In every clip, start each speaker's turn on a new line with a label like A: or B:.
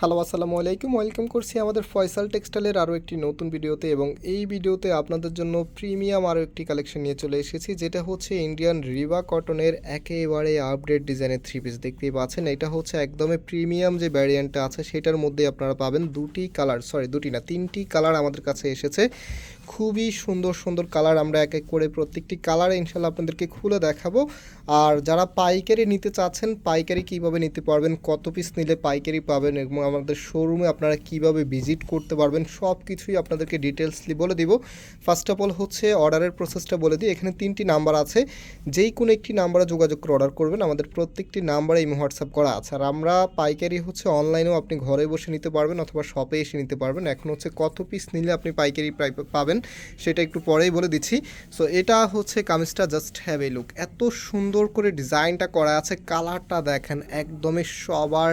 A: Hello আসসালামু আলাইকুম। Welcome করছি আমাদের ফয়সাল টেক্সটাইলের আরও একটি নতুন ভিডিওতে এবং এই ভিডিওতে আপনাদের জন্য প্রিমিয়াম আরও একটি কালেকশন নিয়ে চলে এসেছি, যেটা হচ্ছে ইন্ডিয়ান রিবা কটনের একেবারে আপডেট ডিজাইনের থ্রি পিস দেখতেই পাচ্ছেন, এটা হচ্ছে একদমই প্রিমিয়াম যে ভ্যারিয়েন্টটা আছে, সেটার মধ্যে আপনারা পাবেন দুটি কালার সরি দুটি না, তিনটি কালার আমাদের কাছে এসেছে। খুবই সুন্দর সুন্দর কালার আমরা এক এক করে প্রত্যেকটি কালার ইনশাল্লাহ আপনাদেরকে খুলে দেখাবো। আর যারা পাইকারি নিতে চাচ্ছেন, পাইকারি কীভাবে নিতে পারবেন, কত পিস নিলে পাইকারি পাবেন এবং আমাদের শোরুমে আপনারা কীভাবে ভিজিট করতে পারবেন সব কিছুই আপনাদেরকে ডিটেলসলি বলে দিব। ফার্স্ট অফ অল হচ্ছে অর্ডারের প্রসেসটা বলে দিই, এখানে তিনটি নাম্বার আছে। যেই কোনো একটি নাম্বারে যোগাযোগ করে অর্ডার করবেন, আমাদের প্রত্যেকটি নাম্বারে ইমো হোয়াটসঅ্যাপ করা আছে। আর আমরা পাইকারি হচ্ছে অনলাইনেও আপনি ঘরে বসে নিতে পারবেন অথবা শপে এসে নিতে পারবেন। এখন হচ্ছে কত পিস নিলে আপনি পাইকারি প্রায় পাবেন সেটা একটু পরেই বলে দিচ্ছি। সো এটা হচ্ছে কামিজটা জাস্ট হ্যাভ এ লুক এত সুন্দর করে ডিজাইনটা করা আছে কালারটা দেখেন, একদমই সবার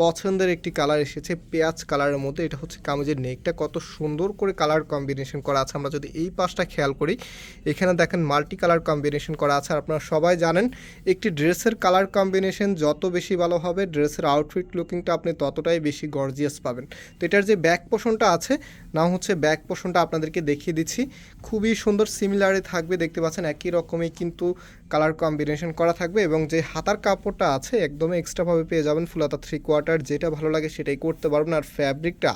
A: পছন্দের একটি কালার এসেছে পেঁয়াজ কালারের মধ্যে। এটা হচ্ছে কামিজের নেকটা। কত সুন্দর করে কালার কম্বিনেশন করা আছে। আমরা যদি এই পাশটা খেয়াল করি, এখানে দেখেন মাল্টি কালার কম্বিনেশন করা আছে। আপনারা সবাই জানেন, একটি ড্রেসের কালার কম্বিনেশন যত বেশি ভালো হবে, ড্রেসের আউটফিট লুকিংটা আপনি ততটাই বেশি গর্জিয়াস পাবেন। তো এটার যে ব্যাক পোষণটা আছে না হচ্ছে ব্যাক পোষণটা আপনাদেরকে দেখিয়ে দিচ্ছি। খুবই সুন্দর সিমিলারে থাকবে। দেখতে পাচ্ছেন একই রকমই কিন্তু কালার কম্বিনেশন করা থাকবে এবং যে হাতার কাপড়টা আছে, একদমই এক্সট্রাভাবে পেয়ে যাবেন ফুলাতা থ্রি কোয়ার্টার যেটা ভালো লাগে সেটাই করতে পারবেন আর ফ্যাব্রিকটা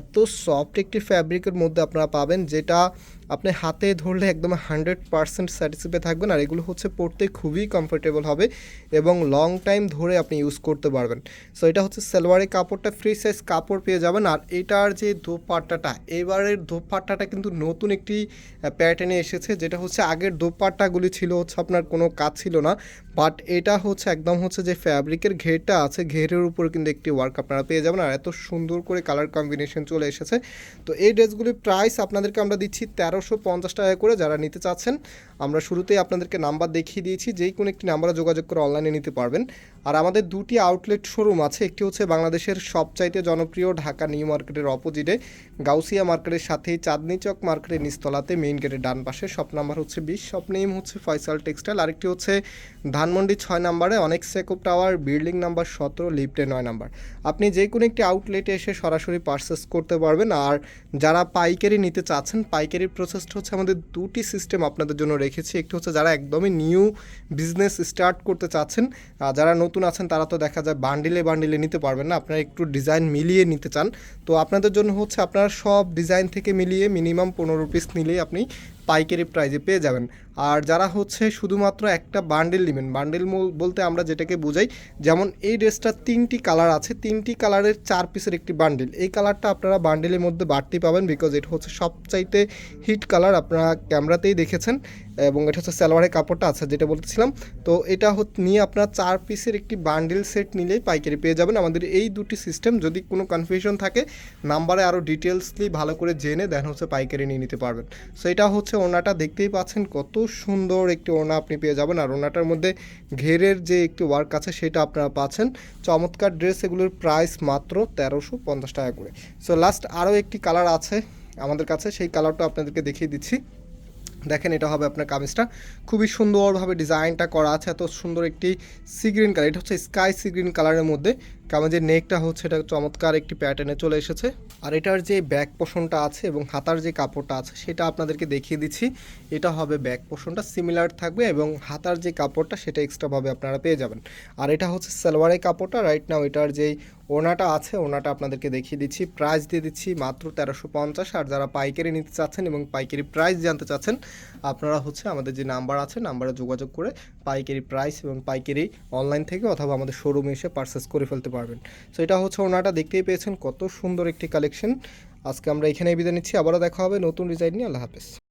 A: এত সফট একটি ফ্যাব্রিকের মধ্যে আপনারা পাবেন, যেটা আপনি হাতে ধরলে একদম হান্ড্রেড পারসেন্ট স্যাটিসফাই থাকবেন, আর এগুলো হচ্ছে পরতে খুবই কমফোর্টেবল হবে এবং লং টাইম ধরে আপনি ইউজ করতে পারবেন। সো এটা হচ্ছে সালোয়ারের কাপড়টা ফ্রি সাইজ কাপড় পেয়ে যাবেন, আর এটার যে দোপাট্টাটা, এবারের দোপাট্টাটা কিন্তু নতুন একটি প্যাটার্নে এসেছে, যেটা হচ্ছে আগের দোপাট্টাগুলি ছিল হচ্ছে আপনার কোনো কাজ ছিল না বাট এটা হচ্ছে একদম হচ্ছে যে ফ্যাব্রিকের ঘেরটা আছে, ঘেরের উপর কিন্তু একটি ওয়ার্ক আপনারা পেয়ে যাবেন, আর এত সুন্দর করে কালার কম্বিনেশন চলে এসেছে। তো এই ড্রেসগুলির প্রাইস আপনাদেরকে আমরা দিচ্ছি তেরোশো পঞ্চাশ টাকা করে যারা নিতে চাচ্ছেন। আমরা শুরুতেই আপনাদেরকে নাম্বার দেখিয়ে দিয়েছি, যেই কোনো একটি নাম্বারে যোগাযোগ করে অনলাইনে নিতে পারবেন। আর আমাদের দুটি আউটলেট শোরুম আছে, একটি হচ্ছে বাংলাদেশের সবচাইতে জনপ্রিয় ঢাকা নিউ মার্কেটের অপোজিটে গাউসিয়া মার্কেটের সাথেই চাঁদনি চক মার্কেটের নিস্তলাতে মেইন গেটের ডান পাশে। শপ নাম্বার হচ্ছে বিশ শপ নেম হচ্ছে ফয়সাল টেক্সটাইল আরেকটি হচ্ছে ধানমন্ডি ছয় নাম্বারে অনেক সেকপ টাওয়ার বিল্ডিং নাম্বার সতেরো লিফটে নয় নাম্বার আপনি যে কোনো একটি আউটলেটে এসে সরাসরি পারচেস করতে পারবেন। আর যারা পাইকারি নিতে চাচ্ছেন পাইকারি প্রসেসটা হচ্ছে আমাদের দুটি সিস্টেম আপনাদের জন্য রেখেছি। একটি হচ্ছে যারা একদমই নিউ বিজনেস স্টার্ট করতে চাচ্ছেন যারা নতুন আছেন, তারা তো দেখা যায় বান্ডিলে বান্ডিলে নিতে পারবেন না। আপনারা একটু ডিজাইন মিলিয়ে নিতে চান। তো আপনাদের জন্য হচ্ছে আপনারা সব ডিজাইন থেকে মিলিয়ে মিনিমাম পনেরো পিস নিলেই আপনি পাইকারি প্রাইজে পেয়ে যাবেন। আর যারা হচ্ছে শুধুমাত্র একটা বান্ডেল নেবেন বান্ডেল বলতে আমরা যেটাকে বোঝাই, যেমন এই ড্রেসটার তিনটি কালার আছে, তিনটি কালারের চার পিসের একটি বান্ডেল এই কালারটা আপনারা বান্ডেলের মধ্যে বাড়তি পাবেন বিকজ এটা হচ্ছে সবচাইতে হিট কালার আপনারা ক্যামেরাতেই দেখেছেন। এবং এটা হচ্ছে সালোয়ারের কাপড়টা আছে, যেটা বলতেছিলাম। তো এটা নিয়ে আপনারা চার পিসের একটি বান্ডেল সেট নিলেই পাইকারি পেয়ে যাবেন। আমাদের এই দুটি সিস্টেম যদি কোনো কনফিউশন থাকে, নাম্বারে আরও ডিটেলসলি ভালো করে জেনে দেন হচ্ছে পাইকারি নিয়ে নিতে পারবেন। সো এটা হচ্ছে ওনাটা দেখতেই পাচ্ছেন কত সুন্দর একটি ওনা আপনি পেয়ে যাবেন। আর ওনাটার মধ্যে ঘেরের যে একটি ওয়ার্ক আছে, সেটা আপনারা পাচ্ছেন। চমৎকার ড্রেস এগুলোর প্রাইস মাত্র তেরোশো পঞ্চাশ টাকা করে। সো লাস্ট আরও একটি কালার আছে আমাদের কাছে, সেই কালারটা আপনাদেরকে দেখিয়ে দিচ্ছি। দেখেন এটা হবে আপনার কামিজটা। খুবই সুন্দরভাবে ডিজাইনটা করা আছে। এত সুন্দর একটি সি গ্রিন কালার এটা হচ্ছে স্কাই সি গ্রিন কালারের মধ্যে। কামিজের নেকটা হচ্ছে, এটা চমৎকার একটি প্যাটার্নে চলে এসেছে। আর এটার যে ব্যাক পোষণটা আছে এবং হাতার যে কাপড়টা আছে, সেটা আপনাদেরকে দেখিয়ে দিচ্ছি। এটা হবে ব্যাক পোষণটা সিমিলার থাকবে এবং হাতার যে কাপড়টা, সেটা এক্সট্রাভাবে আপনারা পেয়ে যাবেন। আর এটা হচ্ছে সালোয়ারের কাপড়টা রাইট নাও এটার যেই ওনাটা আছে ওনাটা আপনাদেরকে দেখিয়ে দিচ্ছি। প্রাইস দিয়ে দিচ্ছি মাত্র তেরোশো পঞ্চাশ। আর যারা পাইকারি নিতে চাচ্ছেন এবং পাইকারি প্রাইস জানতে চাচ্ছেন, আপনারা হচ্ছে আমাদের যে নাম্বার আছে নাম্বারে যোগাযোগ করে পাইকারি প্রাইস এবং পাইকারি অনলাইন থেকে অথবা আমাদের শোরুমে এসে পারচেস করে ফেলতে পারবেন। সো এটা হচ্ছে ওনাটা, দেখতেই পেয়েছেন কত সুন্দর একটি কালেকশন আজকে আমরা এখানেই বিদায় নিচ্ছি, আবারও দেখা হবে নতুন ডিজাইন নিয়ে। আল্লাহ হাফেজ।